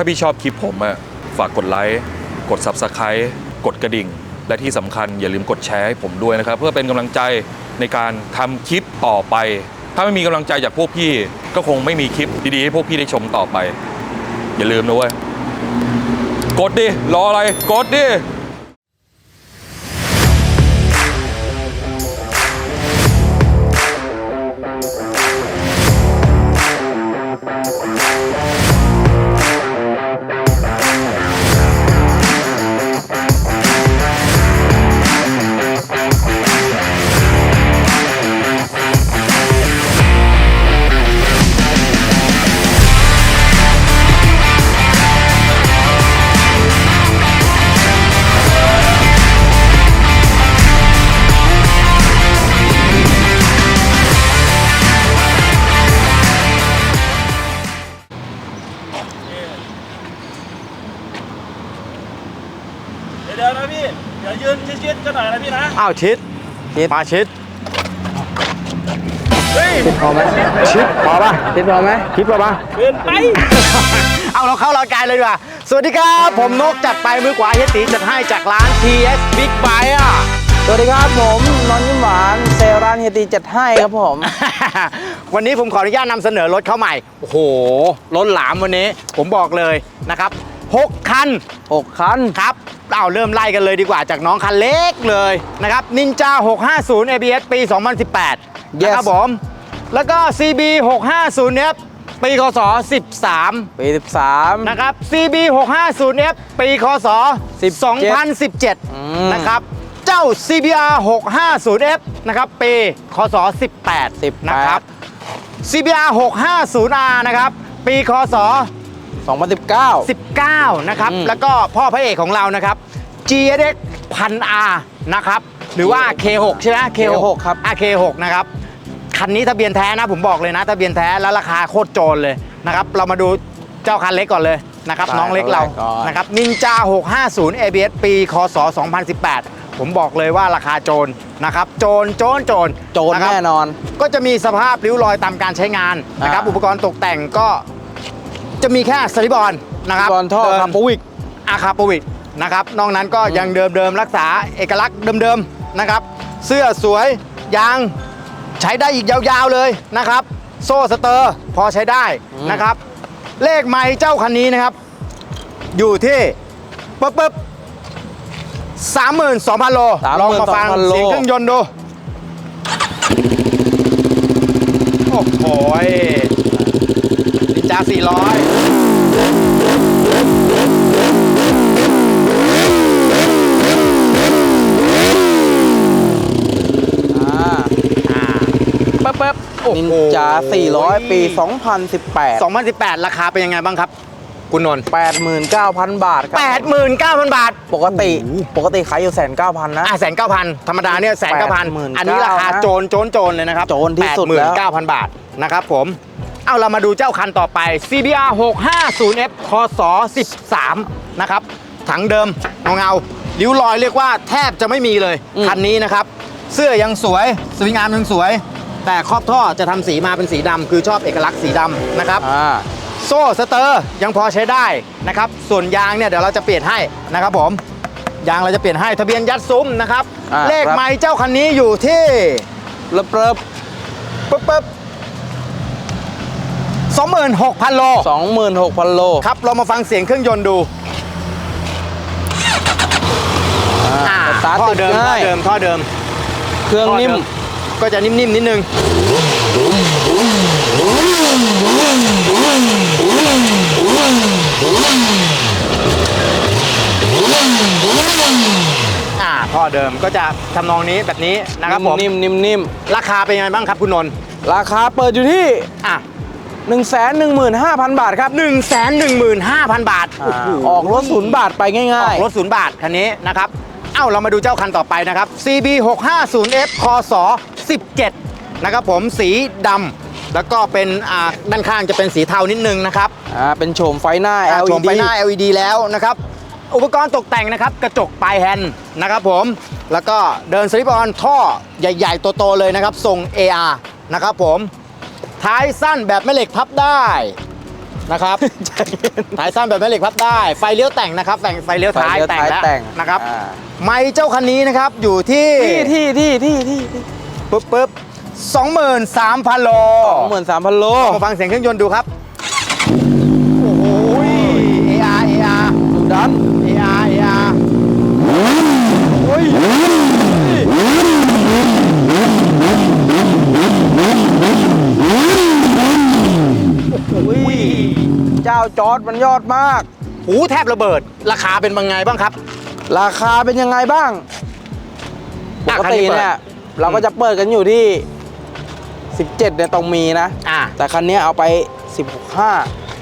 ถ้าพี่ชอบคลิปผมอะฝากกดไลค์ กด Subscribe กดกระดิ่ง และที่สำคัญอย่าลืมกดแชร์ให้ผมด้วยนะครับ เพื่อเป็นกำลังใจในการทำคลิปต่อไป ถ้าไม่มีกำลังใจจากพวกพี่ก็คงไม่มีคลิปดีๆให้พวกพี่ได้ชมต่อไป อย่าลืมนะเว้ยกดดิ รออะไร กดดิ อยนะพี่นะอ้าวชิดชิดมาชิดเฮ้ยชิดพอไหมชิดพอป่ะชิดพอไหมชิดพอป่ะเกินไป เอาเราเข้ารายการเลยดีกว่า สวัสดีครับ ผมนกจัดไปมือขวาเฮียตีจัดให้จากร้าน TS Big Buy อะสวัสดีครับผมนนท์ยิ้มหวานเซลล์ร้านเฮียตีจัดให้ครับผม วันนี้ผมขออนุญาตนำเสนอรถเข้าใหม่ โอ้โหรถหลามวันนี้ ผมบอกเลยนะครับ 6 คัน 6 คัน ครับเอาเริ่มไล่กันเลยดีกว่าจากน้องคันเล็กเลยนะครับ Ninja 650 ABS ปี 2018นะครับผม แล้วก็ CB 650 F ปีคศ 13 ปี 13 นะครับ CB 650 F ปีคศ 2017มนะครับเจ้า CBR 650 F นะครับปีคศ 18 18นะครับ CBR 650R นะครับ ปีคศ 2019 19 นะครับ อืม แล้วก็พ่อพระเอกของเรานะครับ GSX 1000R นะครับ หรือว่า K6 ใช่ไหม K6 ครับ อะ K6 นะครับ คันนี้ทะเบียนแท้นะ ผมบอกเลยนะ ทะเบียนแท้แล้วราคาโคตรโจรเลยนะครับ เรามาดูเจ้าคันเล็กก่อนเลยนะครับได้น้องเล็กเรา เอาแรกก่อน นะครับ Ninja 650 ABS ปี คศ 2018 ผมบอกเลยว่าราคาโจรนะครับ โจร โจร โจรโจรนะคบแน่นอน ก็จะมีสภาพริ้วรอยตามการใช้งานนะครับอ่าอุปกรณ์ตกแต่งก็ จะมีแค่สลิปออนนะครับบอลท่อเดิน คาร์ปวิก อาคาปวิกนะครับ นอกนั้นก็ยังเดิมๆรักษาเอกลักษณ์เดิมๆนะครับ เสื้อสวยยางใช้ได้อีกยาวๆเลยนะครับ โซ่สเตอร์พอใช้ได้นะครับ เลขไม้เจ้าคันนี้นะครับ อยู่ที่ปึ๊บปึ๊บสามหมื่นสองพันโล32,000ลองมาฟังโล เสียงเครื่องยนต์ดู โอ้โห นินจาสี่ร้อยอ่าอ่าปั๊บปั๊บโอ้โหนินจา 400 ปี 2018 2018 ราคาเป็นยังไงบ้างครับ คุณนนท์89,000 บาทครับ89,000 บาท ปกติ ปกติขายอยู่แสนเก้าพันนะ อ่าแสนเก้าพันธรรมดาเนี่ยแสนเก้าพัน89,000อันนี้ราคาโจรโจรโจรเลยนะครับโจรที่สุดแล้ว89,000บาทนะครับผม เอาเรามาดูเจ้าคันต่อไป CBR 650F คศ13 นะครับ ถังเดิมเงาเงาๆริ้วรอยเรียกว่าแทบจะไม่มีเลย คันนี้นะครับ เสื้อยังสวย สวิงอาร์มยังสวย แต่ครอบท่อจะทำสีมาเป็นสีดำคือชอบเอกลักษณ์สีดำนะครับอ่าโซ่สเตอร์ยังพอใช้ได้นะครับ ส่วนยางเนี่ยเดี๋ยวเราจะเปลี่ยนให้นะครับผม ยางเราจะเปลี่ยนให้ทะเบียนยัดซุ้มนะครับอ่าเลขครับไม้เจ้าคันนี้อยู่ที่เริบเริบปึ๊บปึ๊บ สองหมื่นหกพันโล 26,000 โล ครับ เรามาฟังเสียงเครื่องยนต์ดูอ่าอ่าสตาร์ทท่อติดเดิมท่อง่ายเดิมท่อเดิมเครื่องนิ่มท่ดิก็จะนิ่มๆนิดนึง อ่าท่อเดิมก็จะทำนองนี้แบบนี้นะครับผม นิ่มนิ่มนิ่มราคาเป็นยังไงบ้างครับคุณนนท์ราคาเปิดอยู่ที่ อะ 1 1 5 0 0 0 บาทครับหนึ่งแสนหนึ่งหมื่นห้าพันบาทอ่าออกรถศูนย์บาทไปอง่าอยกรถศูนย์บาทคันนี้นะครับเอ้าเรามาดูเจ้าคันต่อไปนะครับ CB 650F คศ17นะครับผมสีดำแล้วก็เป็นอ่าด้านข้างจะเป็นสีเทานิดนึงนะครับๆอ่าเป็นโฉมไฟหน้าอ่า LED ชมไปหน้า LED แล้วนะครับอุปกรณ์ตกแต่งนะครับ กระจกปลายแฮนด์นะครับผมแล้วก็เดินสลิปออนท่อใหญ่ ๆ โตๆเลยนะครับทรง AR นะครับผม ท้ายสั้นแบบแม่เหล็กพับได้นะครับ ท้ายสั้นแบบแม่เหล็กพับได้ ไฟเลี้ยวแต่งนะครับ แต่งไฟเลี้ยวท้ายไฟเลี้ยวแต่งท้ายแล้วแต่งนะครับอ่าไม่เจ้าคันนี้นะครับอยู่ที่ที่ที่ที่ที่ที่ปึ๊บปึ๊บสองหมื่นสามพันโลสองหมื่นสามพันโลมาฟังเสียงเครื่องยนต์ดูครับ โอ้โห AR AR ดูดัน AR AR โอ้ย อุ้ยเจ้าจอร์ดมันยอดมาก หูแทบระเบิด ราคาเป็นบังไงบ้างครับ ราคาเป็นยังไงบ้างปอะกคันตินี้เปิด เนี่ยเราก็จะเปิดกันอยู่ที่ 17เนี่ยต้องมีนะ อ่าแต่คันนี้เอาไป 16 5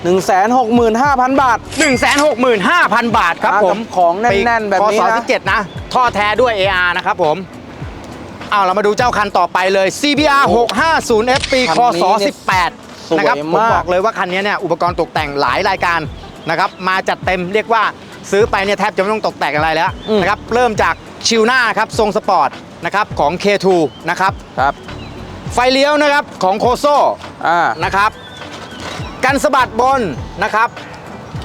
165,000 บาท165,000บาทครับอ่าผมกับของแน่นๆแบบนี้นะ พศ17นะ ท่อแท้ด้วย AR นะครับผม เอาเรามาดูเจ้าคันต่อไปเลย CBR 650 F ปีคันคนี้ศเนี่ย 18 นะครับสวยผมมาก บอกเลยว่าคันนี้เนี่ยอุปกรณ์ตกแต่งหลายรายการนะครับมาจัดเต็มเรียกว่าซื้อไปเนี่ยแทบจะไม่ต้องตกแต่งอะไรแล้วนะครับเริ่มจากชิวหน้าครับทรงสปอร์ตนะครับของ K2 นะครับครับไฟเลี้ยวนะครับของโคโซ อ่า นะครับกันสะบัดบนนะครับ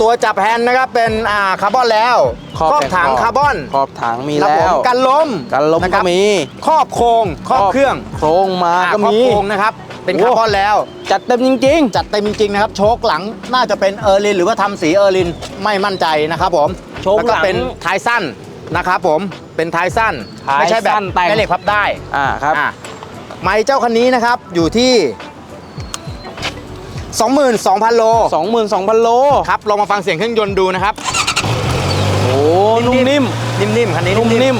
ตัวจับแฮนด์นะครับเป็นอ่าคาร์บอนแล้วครอบครอบแผ่นถังครอบคาร์บอนขอบถังมีครับแล้ผมวกันล้มกันลมนะคก็รับมีครอบโครงครอบเครื่องโครงมาอ่าก็ครอบมี โครงนะครับ เป็นโอ้คาร์บอนแล้ว จัดเต็มจริงจัดเต็มจริงๆนะครับ โชคหลังน่าจะเป็นเออร์ลินหรือว่าทำสีเออร์ลินไม่มั่นใจนะครับผมโชคหลังแล้วก็เป็นท้ายสั้นนะครับผมเป็นท้ายสั้นท้ายไม่ใช่แบบสั้นแต่งแม่เหล็กพับได้ๆอ่าครับอะไม้เจ้าคันนี้นะครับอยู่ที่ 22,000 โล 22,000 โลครับลองมาฟังเสียงเครื่องยนต์ดูนะครับโอ้นุ่มนิ่มนิ่มๆคันนี้นุ่มนิ่ม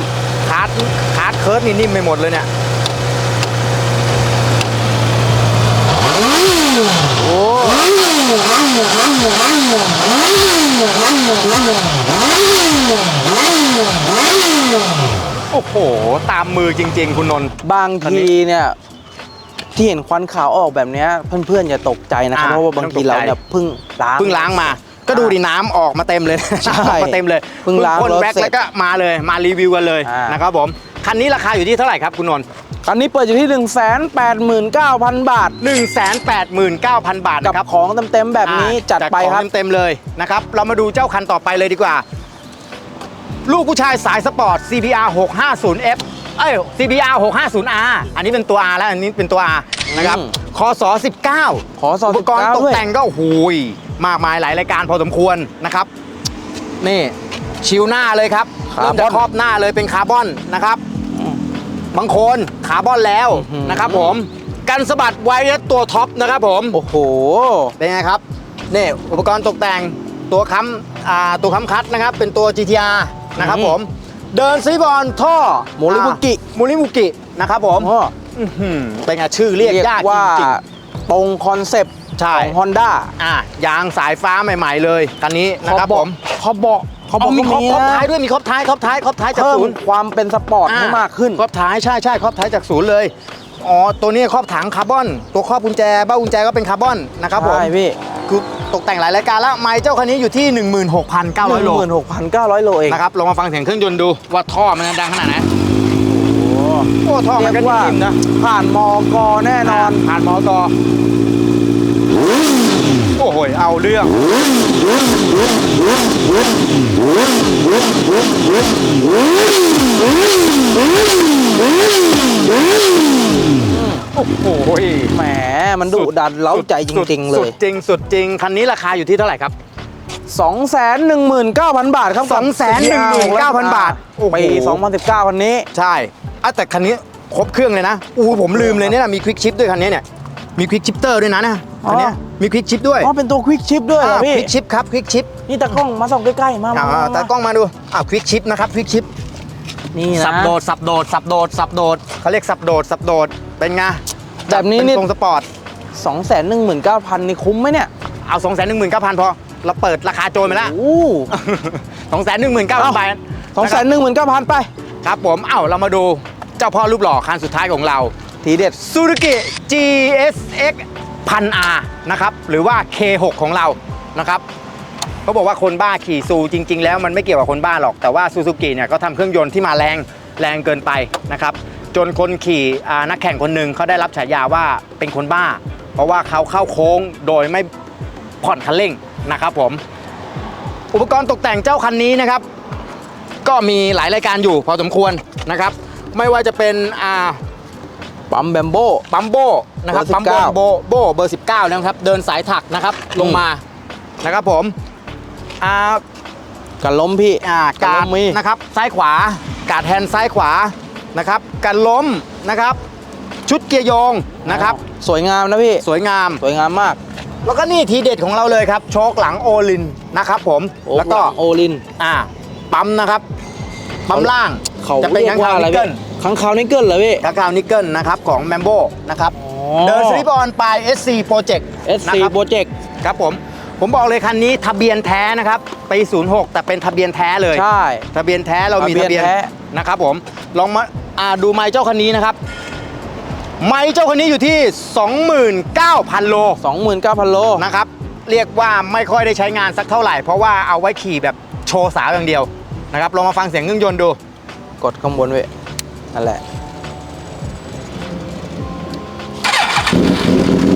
คาร์ดคาร์ดเคิร์ดนี่นิ่มไปหมดเลยเนี่ย โอ้ โอ้โห ตามมือจริง ๆ คุณนนท์ บางคันนี้ทีเนี่ยที่เห็นควันขาวออกแบบเนี้ยเพื่อนๆอย่าตกใจนะครับอ่าเพราะว่าบางทีไม่ต้องตกใจเราเนี่ยเพิ่งล้าง เพิ่งล้างมา ก็ดูดิน้ำออกมาเต็มเลยใช่ออกมาเต็มเลยเพิ่งล้างพ่นรถแว็กเสร็จแล้วก็มาเลยมารีวิวกันเลยอ่าน นะครับผมคันนี้ราคาอยู่ที่เท่าไหร่ครับคุณนนท์ คันนี้เปิดอยู่ที่ 189,000 บาท 189,000 บาทกับนะครับของเต็มๆแบบนี้อ่าจัดไปของครับเต็มๆเลยนะครับ เรามาดูเจ้าคันต่อไปเลยดีกว่า ลูกผู้ชายสายสปอร์ต CBR 650F เอ้ย CBR 650R อันนี้เป็นตัว R แล้วอันนี้เป็นตัว R นะครับอืมคศ19ขอสออุปกรณ์ตกด้วยแต่งก็โอ้โหูยมากมายหลายรายการพอสมควรนะครับ นี่ชิวหน้าเลยครับคาร์บอนเริ่มจากครอบหน้าเลยเป็นคาร์บอนนะครับบางโคนคาร์บอนแล้วอื้อหือนะครับผมกันสะบัดไว้ตัวท็อปนะครับผม โอ้โห เป็นไงครับนี่อุปกรณ์ตกแต่งตัวค้ำอ่าตัวค้ำคัดนะครับ เป็นตัว GTR นะครับอืมผม เดินซีบอลท่อโมริบุกิอ่าโมริบุกินะครับผมอ๋ออื้อหือเป็นไงชื่อเรียกเรียกยากว่าจริงตรงคอนเซปต์ใช่ของ Honda ๆอะยางสายฟ้าใหม่ ๆ เลยคันนี้นะครับผมเขาบอกเขาบอกมีครอบมีครอบนะท้ายด้วยมีครอบท้ายครอบท้ายครอบท้ายจากเพิ่มศูนย์ความเป็นสปอร์ตให้มากขึ้นครอบท้ายใช่ใช่ครอบท้ายจากศูนย์เลยอ๋อตัวนี้ครอบถังคาร์บอน ตัวครอบกุญแจเบ้ากุญแจก็เป็นคาร์บอนนะครับผมใช่พี่ คือตกแต่งหลายรายการแล้วไม้เจ้าคันนี้อยู่ที่ 16,900 โลหมื่นหกพันเก้าร้อยโลเองนะครับลองมาฟังเสียงเครื่องยนต์ดูว่าท่อมันดังขนาดไหนโอ้ท่อมันเรีก็ยกว่านิ่มๆนะผ่านมอกแน่นอนผ่านมอกอโอ้โหเอาเรื่อง โอ้โหแหมมันดุดันเล้าใจจริง ๆ เลสุย ดจริงสุดจริงคันนี้ราคาอยู่ที่เท่าไหร่ครับ 219,000 บาทครับกับ219,000บาทโอ้โห ปี2019คันนี้ ใช่อะแต่คันนี้ครบเครื่องเลยนะ อู้ผมลืมเลยเนี่ยนะมีควิกชิปด้วยคันนี้เนี่ย มีควิกชิปเตอร์ด้วยนะนะคันเนี้ยอ๋อ มีควิกชิปด้วยอ๋อเป็นตัวควิกชิปด้วยเหรอพี่ควิกชิปครับควิกชิปนี่ตะกล้องมาส่องใกล้ๆมาอ่ามาแต่กล้องมาดูอ่าควิกชิปนะครับควิกชิปนี่นะสับโดดสับโดดสับโดดสับโดดเขาเรียกสับโดดสับโดดเป็นไง แบบนี้เป็นี่ทรงสปอร์ต219,000นี่คุ้มไหมเนี่ย เอา2 1 9 0 0 0พอ เราเปิดราคาโจรไปแล้วโอ้2 1 9 0 0 0บาท219,000ไป ครับผม เอ้าเรามาดูเจ้าพ่อรูปหล่อคันสุดท้ายของเรา ทีเด็ดซูซูกิ GSX 1000 R นะครับ หรือว่า K6 ของเรานะครับเขาบอกว่าคนบ้าขี่ซูจริง ๆ แล้วมันไม่เกี่ยวกับคนบ้าหรอกแต่ว่าซูซูกิเนี่ยก็ทำเครื่องยนต์ที่มาแรงแรงเกินไปนะครับ จนคนขี่อ่านักแข่งคนหนึ่งเขาได้รับฉายาว่าเป็นคนบ้า เพราะว่าเขาเข้าโค้งโดยไม่ผ่อนคันเร่งนะครับผม อุปกรณ์ตกแต่งเจ้าคันนี้นะครับ ก็มีหลายรายการอยู่พอสมควรนะครับ ไม่ว่าจะเป็นอ่าปั๊มแบมโบปั๊มโบนะครับเบอร์ปั๊มโบ19โบโบเบอร์ 19นะครับ เดินสายถักนะครับลงมานะครับผมอ่ากันล้มพี่อ่ากันกาล้ดมมีนะครับซ้ายขวา กาดแฮนด์ซ้ายขวา นะครับกันล้มนะครับ ชุดเกียร์โยงนะครับ สวยงามนะพี่ สวยงาม สวยงามมาก แล้วก็นี่ทีเด็ดของเราเลยครับโชคหลังโอลินนะครับผมแล้วก็โอลินอ่าปั๊มนะครับปั๊มล่างเขาจะเป็นเรียข้ากงว่าคาวอะไรนิกเกิพี่ลข้างคาวนิกเกิลเหรอพี่ข้างคาวนิกเกิลนะครับของแมมโบนะครับอ๋อเดินสลิปออนปลาย SC Project SC นะครับ Project ครับผมผมบอกเลยคันนี้ทะเบียนแท้นะครับปี06 แต่เป็นทะเบียนแท้เลย ใช่ ทะเบียนแท้เรามีทะทะเบีเบียยนนแท้นะครับผม ลองมา อ่าดูไม้เจ้าคันนี้นะครับไม้เจ้าคันนี้อยู่ที่ 29,000 โล 29,000 โลนะครับ เรียกว่าไม่ค่อยได้ใช้งานสักเท่าไหร่ เพราะว่าเอาไว้ขี่แบบโชว์สาวอย่างเดียวนะครับลองมาฟังเสียงเครื่องยนต์ดู กดข้างบนเว้ยนั่นแหละ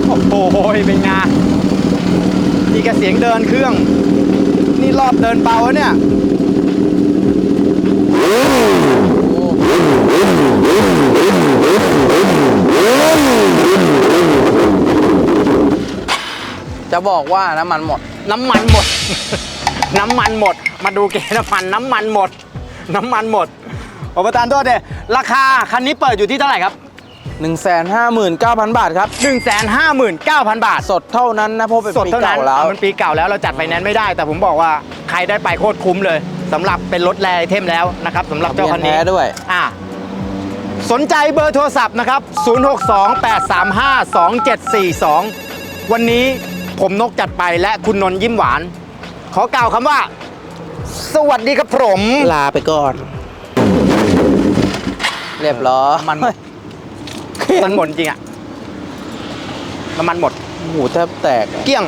โอ้โหเป็นไงานนี่ก็เสียงเดินเครื่อง นี่รอบเดินเบาแล้วเนี่ย จะบอกว่าน้ำมันหมด น้ำมันหมด น้ำมันหมด มาดูเกณฑ์น้ำมันน้ำมันหมด น้ำมันหมดโอ้ประธานโทษเดราคาคันนี้เปิดอยู่ที่เท่าไหร่ครับ 159,000 บาทครับ 159,000 บาท สดเท่านั้นนะเพราะเป็นสดปีเท่านั้นเก่าแล้วอะมันปีเก่าแล้วเราจัดไฟแนนซ์ไม่ได้ แต่ผมบอกว่าใครได้ไปโคตรคุ้มเลยสำหรับเป็นรถแรไอเทมแล้วนะครับสำหรับเจ้าคันนี้ ทะเบียนแท้ด้วย อะสนใจเบอร์โทรศัพท์นะครับ 0628352742 วันนี้ผมนกจัดไปและคุณนนท์ยิ้มหวาน ขอกล่าวคำว่า สวัสดีครับผม ลาไปก่อน เรียบร้อย มันห มดมันหมดจริงอะน้ำมันหมดหูแทบแตกอะเกลี้ยง